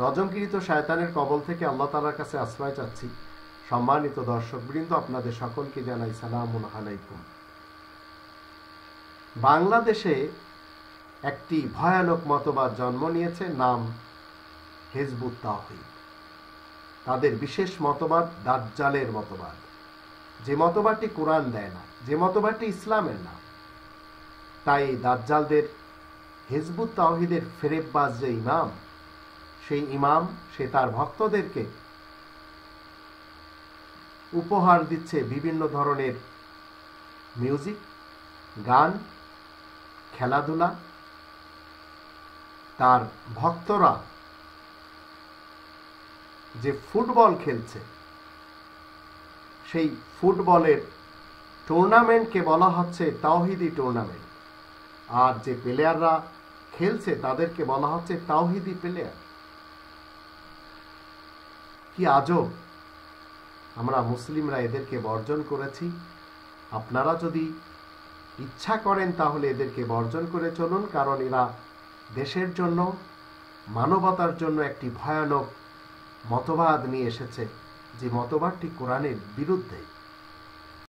রজমকৃত শায়তানের কবল থেকে আল্লাহ তালার কাছে আশ্রয় চাচ্ছি। সম্মানিত দর্শক বৃন্দ আপনাদের সকলকে জানাই সালাম আলাইকুম। বাংলাদেশে একটি ভয়ানক মতবাদ জন্ম নিয়েছে, নাম হেজবুত তাহিদ তাদের বিশেষ মতবাদ দাজ্জালের মতবাদ। যে মতবাদটি কোরআন দেয় না, যে মতবাদটি ইসলামের না, তাই দাজ্জালদের হেজবুত তাওহিদের ফেরেববাজ যে ইমাম সেই ইমাম, সে তার ভক্তদেরকে উপহার দিচ্ছে বিভিন্ন ধরনের মিউজিক গান, খেলাধুলা। তার ভক্তরা যে ফুটবল খেলছে, সেই ফুটবলের টুর্নামেন্টকে বলা হচ্ছে তাওহিদি টুর্নামেন্ট আর যে প্লেয়াররা খেলছে, তাদেরকে বলা হচ্ছে তাওহিদি প্লেয়ার কি আজও আমরা মুসলিমরা এদেরকে বর্জন করেছি? আপনারা যদি ইচ্ছা করেন তাহলে এদেরকে বর্জন করে চলুন, কারণ এরা দেশের জন্য, মানবতার জন্য একটি ভয়ানক মতবাদ নিয়ে এসেছে, যে মতবাদটি কোরআনের বিরুদ্ধে।